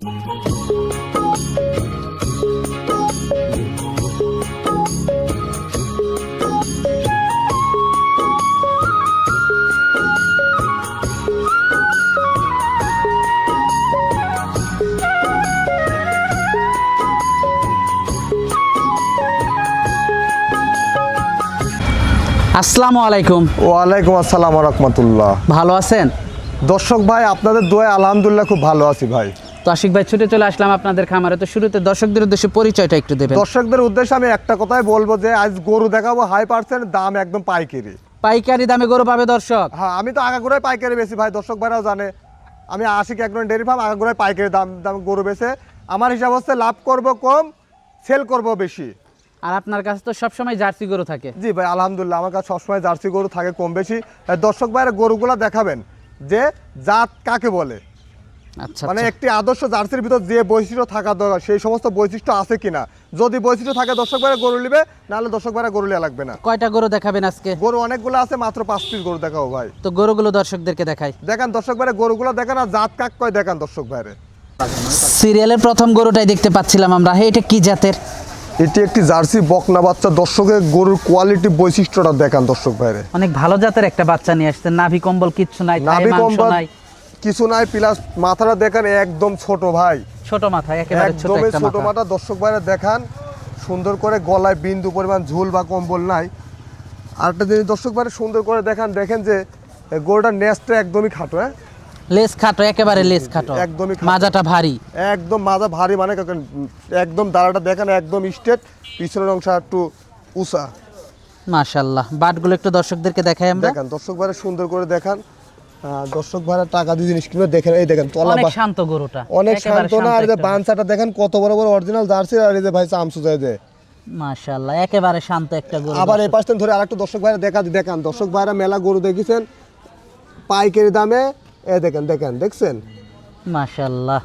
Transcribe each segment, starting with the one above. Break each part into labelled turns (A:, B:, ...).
A: আসসালামু আলাইকুম।
B: ওয়ালাইকুম আসসালাম রহমতুল্লাহ।
A: ভালো আছেন?
B: দর্শক ভাই আপনাদের দোয়া আলহামদুলিল্লাহ খুব ভালো আছি ভাই।
A: তো আশিক ভাই ছুটে চলে আসলাম আপনাদের খামারে। তো শুরুতে দর্শকদের উদ্দেশ্যে পরিচয়টা একটু দেবেন।
B: দর্শকদের উদ্দেশ্যে আমি একটা কথাই বলব যে আজ গরু দেখাবো হাই পার্সেন্ট দাম একদম পাইকারি।
A: পাইকারি দামে গরু পাবে দর্শক?
B: হ্যাঁ আমি তো আগাগোড়ায় পাইকারি বেশি ভাই দর্শক ভাইরাও জানে। আমি আশিক একজন ডেয়ারি ফার্ম আগাগোড়ায় পাইকারি দাম দাম গরু বেছে আমার হিসাব হচ্ছে লাভ করব কম সেল করব বেশি।
A: আর আপনার কাছে তো সবসময় জার্সি গরু থাকে।
B: জি ভাই আলহামদুলিল্লাহ আমার কাছে সবসময় জার্সি গরু থাকে কম বেশি। দর্শক ভাইয়ের গরুগুলো দেখাবেন যে জাত কাকে বলে? মানে
A: আচ্ছা।
B: একটি আদর্শ জার্সির ভিতর যে বৈশিষ্ট্য থাকা দরকার সেই সমস্ত বৈশিষ্ট্য আছে কিনা? যদি বৈশিষ্ট্য থাকে দর্শক ভাইরা গরু নিবে নাহলে দর্শক ভাইরা গরু লিয়া লাগবে না।
A: কয়টা গরু দেখাবেন আজকে?
B: গরু অনেকগুলো আছে মাত্র পাঁচ পিস গরু দেখাও ভাই।
A: তো গরুগুলো দর্শকদেরকে দেখাই।
B: দেখেন দর্শক ভাইরা গরুগুলো দেখেন আর জাত কাক কয় দেখেন দর্শক ভাইরে।
A: সিরিয়ালের প্রথম গরুটাই দেখতে পাচ্ছিলাম আমরা। এটা কি জাতের?
B: এটি একটি জার্সি বকনা বাচ্চা। দর্শকের গরুর কোয়ালিটি বৈশিষ্ট্যটা দেখান দর্শক ভাইরে।
A: অনেক ভালো জাতের একটা বাচ্চা নিয়ে আসছে নাভি কম্বল কিচ্ছু নাই
B: নাভি কম্বল
A: নাই।
B: কিছু নাই প্লাস মাথাটা দেখেন একদম ছোট ভাই।
A: ছোট মাথা একেবারে ছোট একটা মাথা।
B: দর্শক ভাইরা দেখান সুন্দর করে গলায় বিন্দু পরিমাণ ঝুল বা কম্বল নাই। আরেকটা জিনিস দর্শক ভাইরা সুন্দর করে দেখান দেখেন যে গরুটার নেসটা একদমই খাটো হ্যাঁ?
A: লেস খাটো একেবারে লেস খাটো।
B: একদমই
A: মাজাটা ভারী।
B: একদম মাজা ভারী মানে একদম দাঁড়াটা দেখেন একদম স্ট্রেট পিছনের অংশ একটু উষা
A: মাশাল্লাহ। বাটগুলো একটু দর্শকদেরকে দেখাই আমরা।
B: দেখেন দর্শক ভাইরা সুন্দর করে দেখান। দর্শক ভাড়া টাকা দিয়ে জিনিস কিনে দেখেন এই দেখেন তলা
A: অনেক শান্ত গরুটা
B: অনেক শান্ত না আর এই যে বানসাটা দেখেন কত বড় বড় অরিজিনাল জার্সি আর এই যে ভাই চামচু যায় যে।
A: মাশাআল্লাহ একেবারে শান্ত একটা গরু
B: আবার এই পাশটা ধরে আরেকটা দর্শক ভাইরা দেখা দেখান দর্শক ভাইরা মেলা গরু দেখেছেন পাইকারি দামে এ দেখেন দেখেন দেখছেন?
A: মাশাআল্লাহ।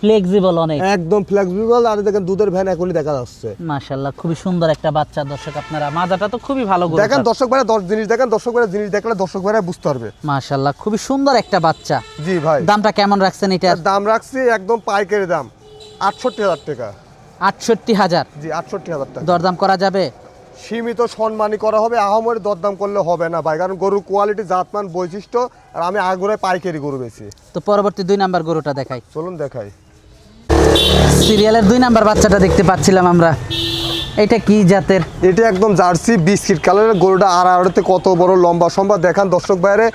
A: ফ্লেক্সিবল অনেক।
B: একদম ফ্লেক্সিবল আর দেখেন দুধের ভ্যান এখনই দেখা যাচ্ছে।
A: মাশাআল্লাহ খুবই সুন্দর একটা বাচ্চা দর্শক আপনারা। মাজাটা তো খুবই ভালো
B: দেখেন দর্শক ভাইরা দশ জিনিস দেখেন দর্শক ভাইরা জিনিস দেখলে দর্শক ভাইরা বুঝতে পারবে।
A: মাশাআল্লাহ খুবই সুন্দর একটা বাচ্চা।
B: জি ভাই।
A: দামটা কেমন রাখছেন
B: এর দাম রাখছি একদম পাইকারি দাম আটষট্টি হাজার টাকা।
A: আটষট্টি হাজার।
B: জি আটষট্টি হাজার টাকা।
A: দরদাম করা যাবে?
B: সীমিত সম্মানী করা হবে আহামরি দরদাম করলে হবে না ভাই কারণ গরুর কোয়ালিটি জাতমান বৈশিষ্ট্য আর আমি আগুরে পাইকারি গরু বেশি
A: তো পরবর্তী দুই নাম্বার গরুটা দেখাই।
B: চলুন দেখাই।
A: সিরিয়ালের দুই নাম্বার বাচ্চাটা দেখতে পাচ্ছিলাম আমরা। এটা কি জাতের?
B: এটি একদম জার্সি বিস্কিট কালারের। গরুটা আর আড়তে কত বড় লম্বা সম্ভব? দেখান দর্শক বাইরে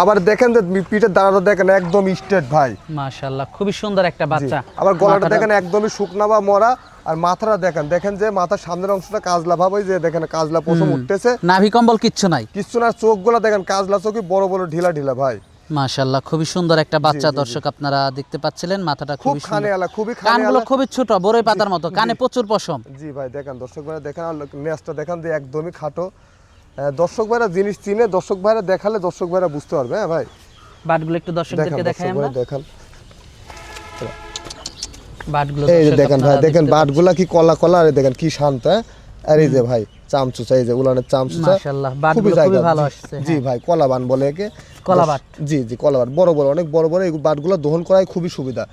B: আবার দেখেন যে পিঠের দাঁড়াটা দেখেন একদম স্ট্রেট ভাই।
A: মাশাআল্লাহ খুবই সুন্দর একটা বাচ্চা।
B: আবার গলাটা দেখেন একদমই শুকনা বা মরা। আর মাথাটা দেখেন দেখেন যে মাথার সামনের অংশটা কাজলা ভাব ওই যে দেখেন কাজলা প্রথম উঠতেছে।
A: নাভি কম্বল কিচ্ছু নাই।
B: কিছু না চোখগুলো দেখেন কাজলা চোখই বড় বড় ঢিলা ঢিলা ভাই।
A: মাশাআল্লাহ খুবই সুন্দর একটা বাচ্চা। দর্শক আপনারা দেখতে পাচ্ছিলেন মাথাটা
B: খুব
A: খুবই সুন্দর।
B: খুবই
A: কানগুলো খুবই ছোট বড়ই পাতার মতো কানে প্রচুর পশম।
B: জি ভাই দেখেন দর্শক ভাইরা দেখেন আর দেখেন যে একদমই খাটো। দর্শক ভাইরা জিনিস চিনে দর্শক ভাইরা দেখালে দর্শক ভাইরা বুঝতে পারবে হ্যাঁ ভাই?
A: বাটগুলো একটু দর্শকদেরকে দেখাই আমরা।
B: দেখেন।
A: বাটগুলো
B: এই দেখেন ভাই দেখেন বাটগুলা কি কলা কলা আর দেখেন কি শান্ত হ্যাঁ? আর এই যে ভাই চামচুচা এই যে উলানের চামচুচা
A: খুবই ভালো আসছে,
B: জি
A: হ্যাঁ।
B: ভাই কলা বান বলে একে।
A: কলা বাট।
B: জি জি কলা বাট বড় বড় অনেক বড় বড় এই বাটগুলো দহন করাই খুবই সুবিধা।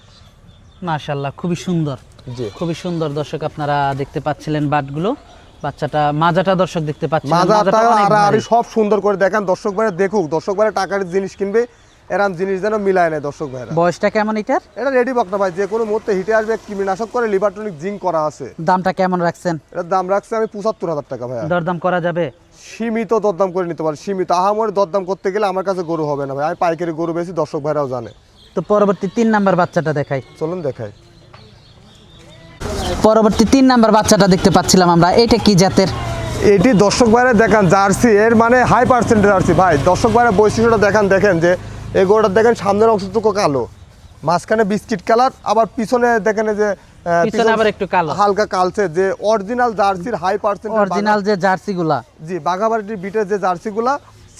A: মাশাআল্লাহ খুবই সুন্দর।
B: জি।
A: খুবই সুন্দর দর্শক আপনারা দেখতে পাচ্ছিলেন বাটগুলো। বাচ্চাটা মাজাটা দর্শক দেখতে পাচ্ছেন
B: মাজাটা আর আর সব সুন্দর করে দেখেন। দর্শক ভাইরা দেখুক দর্শক ভাইরা টাকার জিনিস কিনবে এরাম জিনিস যেন মিলায় নেয় দর্শক ভাইরা।
A: বয়সটা কেমন এটার?
B: এটা রেডি বক না ভাই যে কোনো মুহূর্তে হিটে আসবে কীটনাশক করে লিভারটনিক জিঙ্ক করা আছে।
A: দামটা কেমন রাখছেন?
B: এটার দাম রাখছে আমি পঁচাত্তর হাজার টাকা ভাই
A: দরদাম করা যাবে?
B: সীমিত দরদাম করে নিতে পারি সীমিত। আহামরি দরদাম করতে গেলে আমার কাছে গরু হবে না ভাই আমি পাইকারি গরু বেশি দর্শক ভাইরাও জানে।
A: তো পরবর্তী তিন নাম্বার বাচ্চাটা দেখাই।
B: চলুন দেখাই।
A: পরবর্তী তিন নাম্বার বাচ্চাটা দেখতে পাচ্ছিলাম আমরা এটা কি জাতের?
B: এটি দর্শক ভাইরা দেখান জার্সি এর মানে হাই পার্সেন্টেজ জার্সি। ভাই দর্শক ভাইরা বৈশিষ্ট্যটা দেখান দেখেন যে এই দেখেন সামনের অংশটুকু কালো। মাঝখানে বিস্কিট কালার আবার পিছনে দেখেন যে
A: পিছনে আবার একটু কালো।
B: হালকা কালচে যে অরিজিনাল জার্সির হাই পার্সেন্টেজ
A: অরিজিনাল যে জার্সিগুলা।
B: জি বাঘাবাড়ির বিটের যে জার্সিগুলা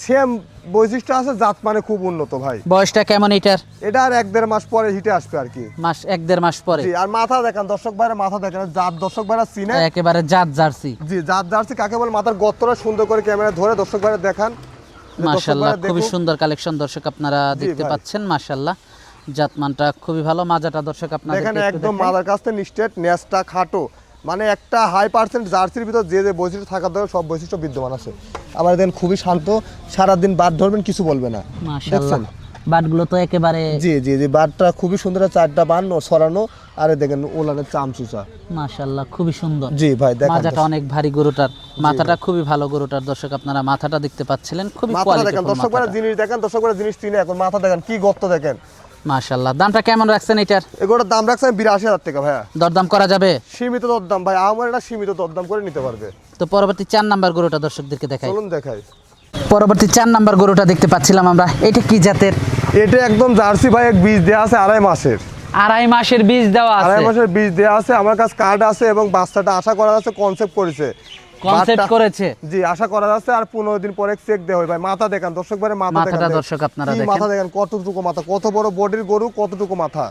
B: সেম বৈশিষ্ট্য আছে জাত মানে খুব উন্নত ভাই।
A: বয়সটা কেমন এটার?
B: এটা আর এক দেড় মাস পরে হিটে আসবে আর কি।
A: মাস এক দেড় মাস পরে।
B: আর মাথা দেখেন দর্শক ভাইরা মাথা দেখেন জাত দর্শক ভাইরা চিনে।
A: একেবারে জাত জার্সি।
B: জি জাত জার্সি কাকে বলে মাথার গত্তরা সুন্দর করে ক্যামেরা ধরে দর্শক ভাইরা দেখান।
A: মাশাল্লাহ খুবই সুন্দর কালেকশন দর্শক আপনারা দেখতে পাচ্ছেন মাশাল্লাহ জাতমানটা খুবই ভালো মাজাটা দর্শক আপনারা
B: এখানে একদম মাদার কাছ থেকে নিস্টেট নেসটা খাটো। মানে একটা হাই পার্সেন্ট জার্সির ভিতর যে যে বৈশিষ্ট্য থাকা দরকার সব বৈশিষ্ট্য বিদ্যমান আছে। আবার দেখেন খুবই শান্ত সারাদিন বাদ ধরবেন কিছু বলবে না।
A: মাশাআল্লাহ।
B: দেখছেন?
A: বাটগুলো তো একেবারে
B: জি জি জি বাদটা খুবই সুন্দর চারটা বান সরানো আর দেখেন ওলানের চামচুচা
A: মাশাআল্লাহ খুবই সুন্দর।
B: জি ভাই দেখেন
A: মাজাটা অনেক ভারী গরুটার। মাথাটা খুবই ভালো গরুটার দর্শক আপনারা মাথাটা দেখতে পাচ্ছিলেন খুবই
B: মাথা দেখেন দর্শক জিনিস দেখেন দর্শক জিনিস চিনে এখন মাথা দেখেন কি গর্ত দেখেন।
A: মাশাআল্লাহ দামটা কেমন রাখছেন এটার?
B: এগুলোর দাম রাখছেন বিরাশি হাজার টাকা ভাইয়া।
A: দরদাম করা যাবে?
B: সীমিত দরদাম ভাই আমার এটা সীমিত দরদাম করে নিতে পারবে।
A: তো পরবর্তী চার নাম্বার গরুটা দর্শকদেরকে দেখাই।
B: চলুন দেখাই।
A: পরবর্তী চার নাম্বার গরুটা দেখতে পাচ্ছিলাম আমরা এটা কি জাতের?
B: এটা একদম জার্সি ভাই এক বীজ দেওয়া আছে আড়াই মাসের।
A: আড়াই মাসের বীজ দেওয়া আছে?
B: আড়াই মাসের বীজ দেওয়া আছে আমার কাছে কার্ড আছে এবং বাচ্চাটা আশা করা যাচ্ছে কনসেপ্ট করেছে।
A: কনসেপ্ট করেছে?
B: জি আশা করা যাচ্ছে আর পনেরো দিন পরে চেক দেওয়া হয় ভাই মাথা দেখেন দর্শক ভাই মাথা
A: মাথাটা
B: দেখেন
A: দর্শক আপনারা দেখেন।
B: মাথা দেখেন কতটুকু মাথা কত বড় বডির গরু কতটুকু মাথা?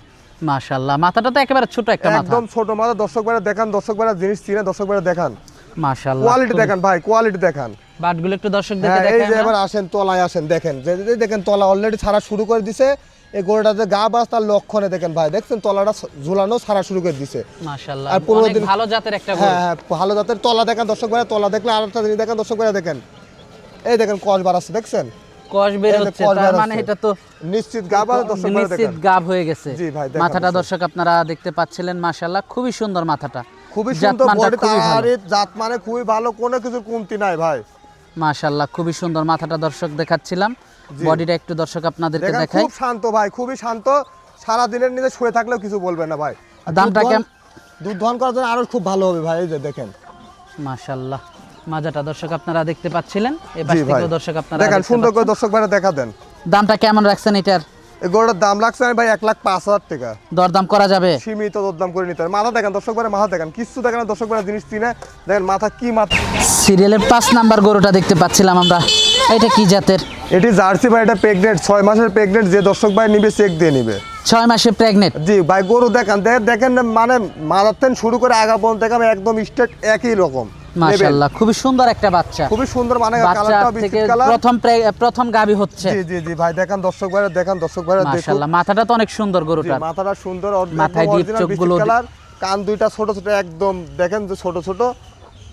A: মাশাআল্লাহ মাথাটা তো একেবারে ছোট একটা মাথা।
B: একদম ছোট মাথা দর্শক ভাইরা দেখান দর্শক ভাইরা জিনিস চিনে দর্শক ভাইরা দেখান।
A: মাশাআল্লাহ
B: কোয়ালিটি দেখেন ভাই কোয়ালিটি দেখান।
A: বাটগুলো একটু দর্শকদেরকে
B: হ্যাঁ এই যে এবার আসেন তলায় আসেন দেখেন যে দেখেন তলা অলরেডি ছাড়া শুরু করে দিছে। এই গরুটাতে গা বাস তার লক্ষণে দেখেন ভাই দেখছেন? তলাটা ঝুলানো শুরু করে দিছে।
A: মাশাআল্লাহ
B: আর পনেরো দিন-
A: ভালো জাতের একটা
B: হ্যাঁ হ্যাঁ ভালো জাতের তলা দেখেন দর্শক ভাইরা তলা দেখলে আর একটা জিনিস দেখেন দর্শক ভাইরা দেখেন। এই দেখেন কস বাড়াচ্ছে দেখছেন?
A: কষ বের হচ্ছে তার মানে এটা তো
B: নিশ্চিত গা বাড়া দর্শক
A: নিশ্চিত
B: দেখেন।
A: গাব হয়ে গেছে।
B: জি ভাই,
A: মাথাটা
B: দর্শক।
A: দর্শক আপনারা দেখতে পাচ্ছিলেন মাশাআল্লাহ খুবই সুন্দর মাথাটা।
B: খুবই সুন্দর বডি। তার জাত মানে খুবই ভালো কোনো কিছু কমতি নাই ভাই।
A: মাশাআল্লাহ খুবই সুন্দর মাথাটা দর্শক দেখাচ্ছিলাম। বডিটা একটু দর্শক আপনাদেরকে দেখাই।
B: খুব শান্ত ভাই খুবই শান্ত। সারা দিনের নিজে শুয়ে থাকলেও কিছু বলবে না ভাই।
A: দামটা
B: দুধ দহন-
A: কেম-
B: দুধ দহন করার জন্য আরও খুব ভালো হবে ভাই এই যে দেখেন।
A: মাশাআল্লাহ মাজাটা দর্শক আপনারা দেখতে পাচ্ছিলেন। এই পাশ থেকেও দর্শক আপনারা
B: দেখেন সুন্দর করে দর্শক ভাইরা দেখা দেন
A: দামটা কেমন রাখছেন এটার?
B: এই গরুটার দাম লাগছে আমি ভাই এক লাখ পাঁচ হাজার টাকা।
A: দরদাম করা যাবে?
B: সীমিত দাম করে নিতে হবে। মাথা দেখেন দর্শক ভাইরা মাথা দেখেন। কিছু দেখেন দর্শক ভাইরা জিনিস চিনে। দেখেন মাথা কি মাথা।
A: সিরিয়ালের পাঁচ নাম্বার গরুটা দেখতে পাচ্ছিলাম আমরা। এটা কি জাতের?
B: এটি জার্সি ভাই এটা প্রেগনেন্ট ছয় মাসের প্রেগনেন্ট যে দর্শক ভাই নিবে চেক দিয়ে নিবে।
A: ছয় মাসে প্রেগনেন্ট
B: জি ভাই গরু দেখেন। দেখেন মানে থেকে শুরু করে আগা পর্যন্ত দেখেন একদম স্টেট একই রকম।
A: মাশাআল্লাহ খুবই সুন্দর একটা বাচ্চা।
B: খুবই সুন্দর মানে
A: বাচ্চা
B: কালারটা বিস্কিট কালার
A: প্রথম প্রথম গাবি হচ্ছে।
B: জি জি জি ভাই দেখেন দর্শক ভাইরা দেখেন দর্শক ভাইরা দেখুন।
A: মাশাআল্লাহ মাথাটা তো অনেক সুন্দর গরুটার।
B: মাথাটা সুন্দর
A: মাথায় ডিপ চোখগুলো
B: কালার কান দুইটা ছোট ছোট একদম দেখেন যে ছোট ছোট।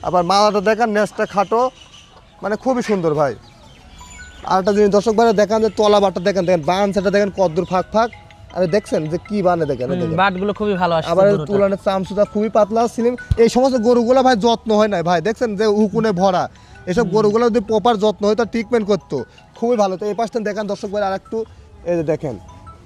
B: আবার মাথাটা দেখেন নেসটা খাটো। মানে খুবই সুন্দর ভাই। আর একটা জিনিস দর্শক ভাইরা দেখেন যে তলা বাটা দেখেন দেখেন বান সেটা দেখেন কদ্দুর ফাঁক ফাঁক। আরে দেখছেন যে কি বানে দেখেন।
A: বাটগুলো খুবই ভালো আসছে
B: আবার। তুলানের চামচুটা খুবই পাতলা স্লিম। এই সমস্ত গরুগুলো ভাই যত্ন হয় না ভাই দেখছেন যে উকুনে ভরা। এসব গরুগুলো যদি প্রপার যত্ন হয় তার ট্রিটমেন্ট করতো। খুবই ভালো। তো এই পাশটা দেখেন দর্শক ভাই আর একটু এই দেখেন।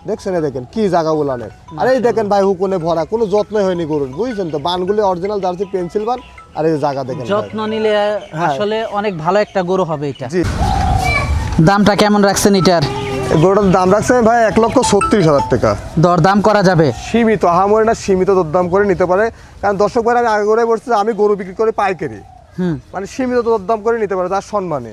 B: দেখছেন দেখেন কি জায়গা উলানের। আর এই দেখেন ভাই হুকুনে ভরা কোনো যত্নই হয়নি গরুর বুঝছেন তো? বানগুলি অরিজিনাল জার্সি পেন্সিল বান আর এই জায়গা দেখেন
A: যত্ন নিলে
B: হ্যাঁ।
A: আসলে অনেক ভালো একটা গরু হবে এটা। দামটা কেমন রাখছেন এটার?
B: গরুটার দাম রাখছে ভাই এক লক্ষ ছত্রিশ হাজার টাকা।
A: দরদাম করা যাবে।
B: সীমিত আহামরি না সীমিত দাম করে নিতে পারে। কারণ দর্শক ভাই আমি আগে করে বলছি আমি গরু বিক্রি করে পাইকারি। মানে সীমিত দাম করে নিতে পারে তার সম্মানে।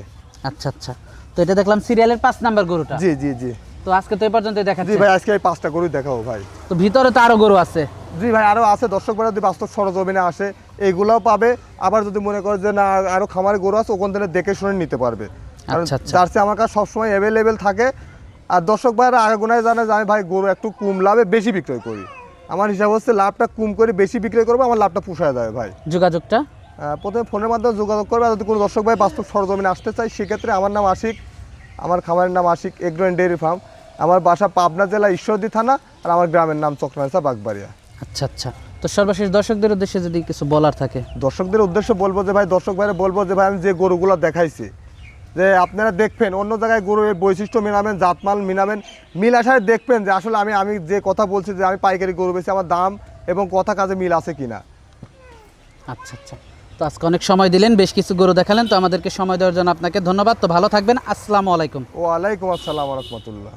A: আচ্ছা আচ্ছা। তো এটা দেখলাম সিরিয়ালের পাঁচ নাম্বার গরুটা।
B: জি জি জি।
A: তো আজকে তো এই পর্যন্ত
B: জি
A: দেখাচ্ছি
B: ভাই আজকে এই পাঁচটা গরুই দেখাবো ভাই।
A: তো ভিতরে তো আরও গরু আছে।
B: জি ভাই আরও আছে। দর্শক ভাই যদি বাস্তব সরজমিনে আসে এইগুলাও পাবে। আবার যদি মনে করে যে না আরও খামারে গরু আছে ওখান থেকে দেখে শুনে নিতে পারবে।
A: আচ্ছা, আচ্ছা।
B: আমার কাছে সবসময় অ্যাভেলেবেল থাকে। আর দর্শক ভাইরা আগে গুনায় জানে যে আমি ভাই গরু একটু কম লাভে বেশি বিক্রয় করি। আমার হিসাব হচ্ছে লাভটা কম করে বেশি বিক্রয় করব আমার লাভটা পুষায় দেয় ভাই।
A: যোগাযোগটা?
B: প্রথমে ফোনের মাধ্যমে যোগাযোগ করবে আর যদি কোনো দর্শক ভাই বাস্তব সরজমিনে আসতে চাই সেক্ষেত্রে আমার নাম আশিক আমার খামারের নাম Ashik agro and dairy farm. আমার বাসা পাবনা জেলা ঈশ্বরদী থানা আর আমার গ্রামের নাম চক্রানসা বাগবাড়িয়া।
A: আচ্ছা আচ্ছা। তো সর্বশেষ দর্শকদের উদ্দেশ্যে যদি কিছু বলার থাকে।
B: দর্শকদের উদ্দেশ্যে বলব যে ভাই দর্শক ভাইরা বলব যে ভাই আমি যে গরুগুলো দেখাইছি যে আপনারা দেখবেন অন্য জায়গায় গরু এর বৈশিষ্ট্য মিলাবেন জাতমাল মিলাবেন মিল আসায় দেখবেন যে আসলে আমি আমি যে কথা বলছি যে আমি পাইকারি গরু বেশি আমার দাম এবং কথা কাজে মিল আছে কিনা।
A: আচ্ছা আচ্ছা। তো আজকে অনেক সময় দিলেন বেশ কিছু গরু দেখালেন তো আমাদেরকে সময় দেওয়ার জন্য আপনাকে ধন্যবাদ। তো ভালো থাকবেন। আসসালামু আলাইকুম।
B: ওয়ালাইকুম আসসালাম রহমতুল্লাহ।